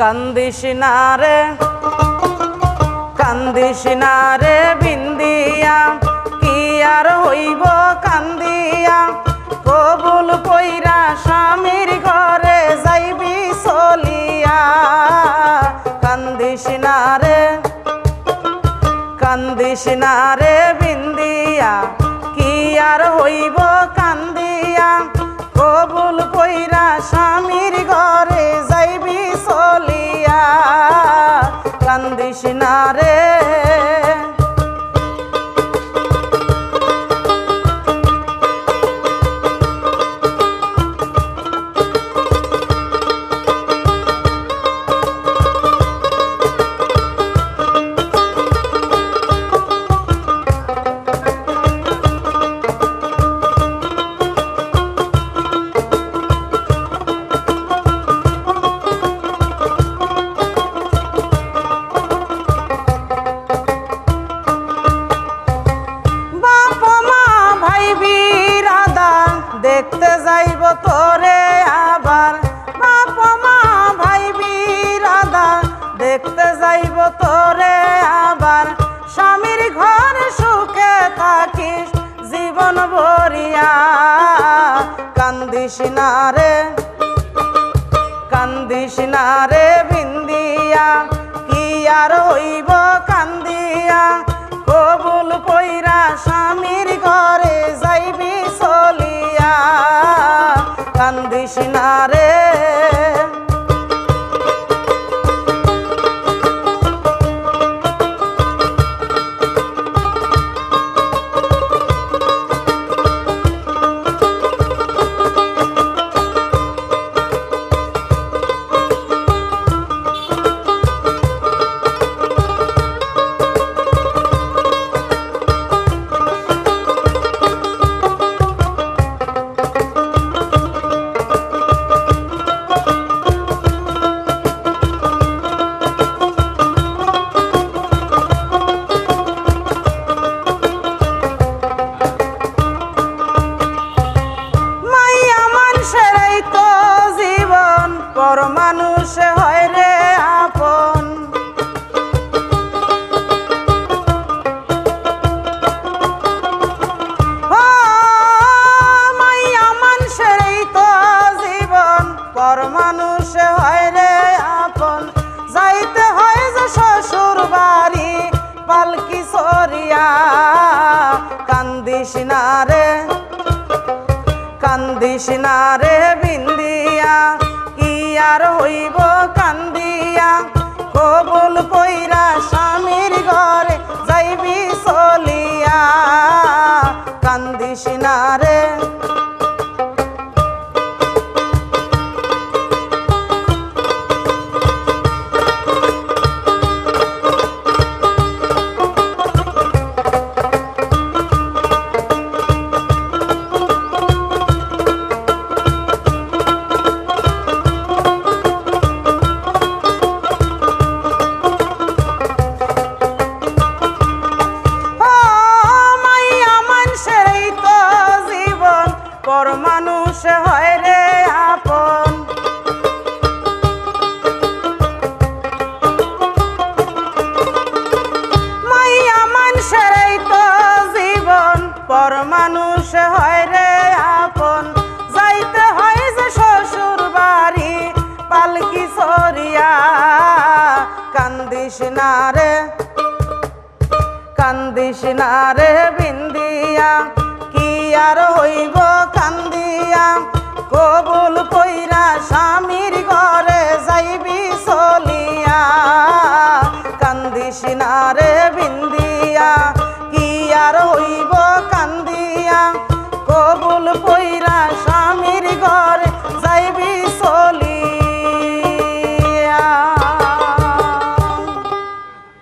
কান্দিস না রে, কান্দিস না রে বিন্দিয়া, কি আর হইব কান্দিয়া? কবুল কইরা স্বামীর ঘরে যাইবি চলিয়া। কান্দিস না রে, কান্দিস না রে বিন্দিয়া, কি আর হইব কান্দিয়া? কবুল কইরা স্বামীর কান্দিস না রে। কান্দিস না রে, কান্দিস না রে বিন্দিয়া, কি আর হইব কান্দিয়া? কবুল কইরা স্বামীর ঘরে যাইবি চলিয়া। কান্দিস না রে পর মানুষ হয় রে আপন। যাইতে হয় যে শ্বশুর বাড়ি, পালকি সরিয়া। কান্দিস না রে, কান্দিস না রে বিন্দিয়া। কি আর হইব কান্দিয়া। কবুল কইরা স্বামীর ঘরে যাইবি চলিয়া। কান্দিস না রে পর মানুষ হয় রে আপন। যাইতে হয় যে শ্বশুর বাড়ি, পালকি সরিয়া। কান্দিস না রে, কান্দিস না রে বিন্দিয়া। কি আর হইব কান্দিয়া। কবুল কইরা স্বামীর ঘরে যাইবি চলিয়া। কান্দিস না রে বিন্দিয়া। কি